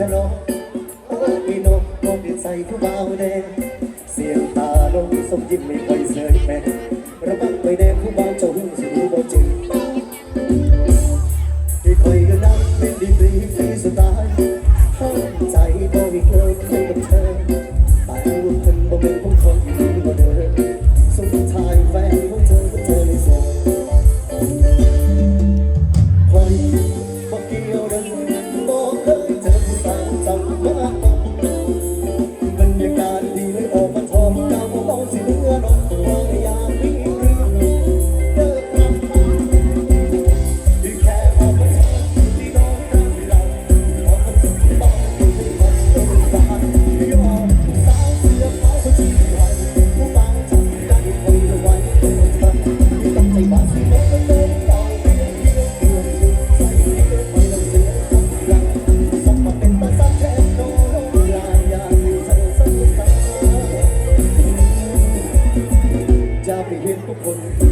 ฮัลโหลโอ้ยพี่นกโมเป็นใส่ผู้เบาแดงเสียงตาลงสมยิ้มไม่ค่อยเสยแม่ระบักไปแดงผู้เบาเจ้าหูสิรู้บ่จืดที่คอยกระดังเป็นดีตรีที่สุดท้ายห้องใจ উপভোগ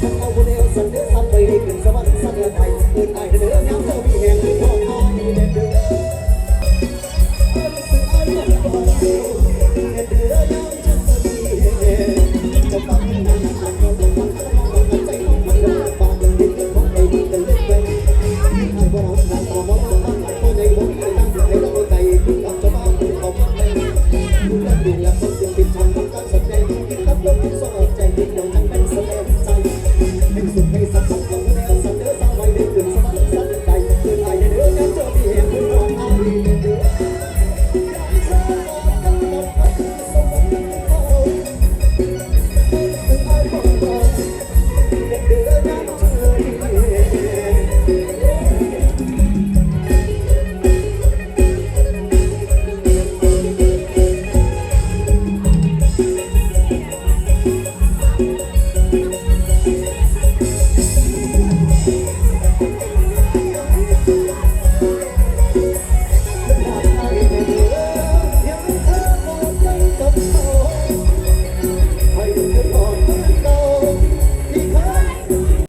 ผมขอบคุณเอง